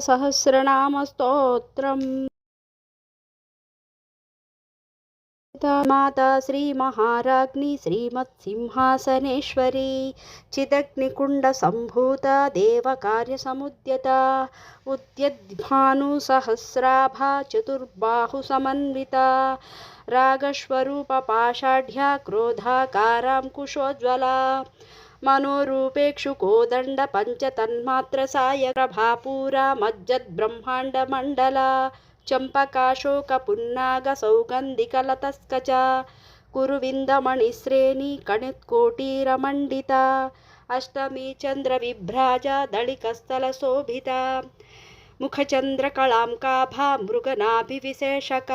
సహస్రనామస్తోత్రం మాతా శ్రీ శ్రీమహారాజ్ఞి శ్రీమత్సింహాసనేశ్వరీ. చిదగ్నికుండ సంభూత దేవకార్యసముద్యత. ఉద్యద్భానుసహస్రాభా చతుర్బాహు సమన్విత. రాగస్వరూపపాషాఢ్య క్రోధాకారాంకుశోజ్వలా మనోరూపేక్షు కోదండ పంచతన్మాత్ర సాయ ప్రభాపూరా మజ్జద్బ్రహ్మాండ మండల చంపకాశోక పున్నాగ సౌగంధికలతస్కచ కురువిందమణిశ్రేణి కణిత్కోటీరమండిత అష్టమీ చంద్ర విభ్రాజ దళికస్థల శోభిత ముఖచంద్రకళాంకాభా మృగనాభివిశేషక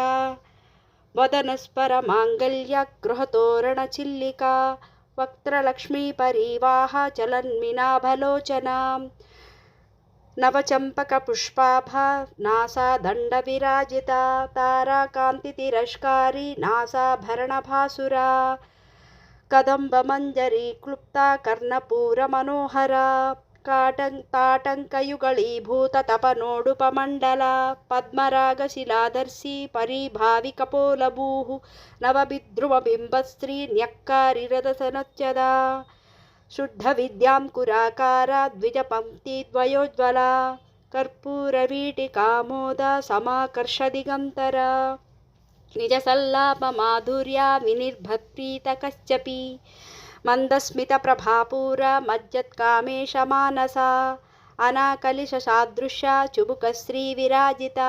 వదనస్పర మాంగళ్య గృహతోరణ वक्त्रलक्ष्मीपरीवाः चलन्मिनाभलोचनाम्। नवचम्पकपुष्पाभा नासा दण्डविराजिता ताराकान्तितिरस्कारी नासाभरणभासुरा कदम्बमञ्जरी क्लुप्ता कर्णपूरमनोहरा। తిరస్కారి నాసాభరణ భాసురా కదంబ మంజరీ క్లుప్త కర్ణపూర మనోహర కాటం తాటంకయుగళీభూత తపనోడుపమండల పద్మరాగ శిలాదర్శి పరీభావి కపోలభూః నవబిద్రువ బింబశ్రీ న్యక్కారిరదసనొచ్చదా శుద్ధ విద్యాం కురాకార ద్విజపంక్తి ద్వయోజ్వల కర్పూరవీటికామోద సమాకర్ష దిగంతర నిజ సల్లాప మందస్మిత ప్రభాపూర మజ్జత్కామేశ మానస అనాకలిశ సాదృశ్య చుబుక శ్రీ విరాజిత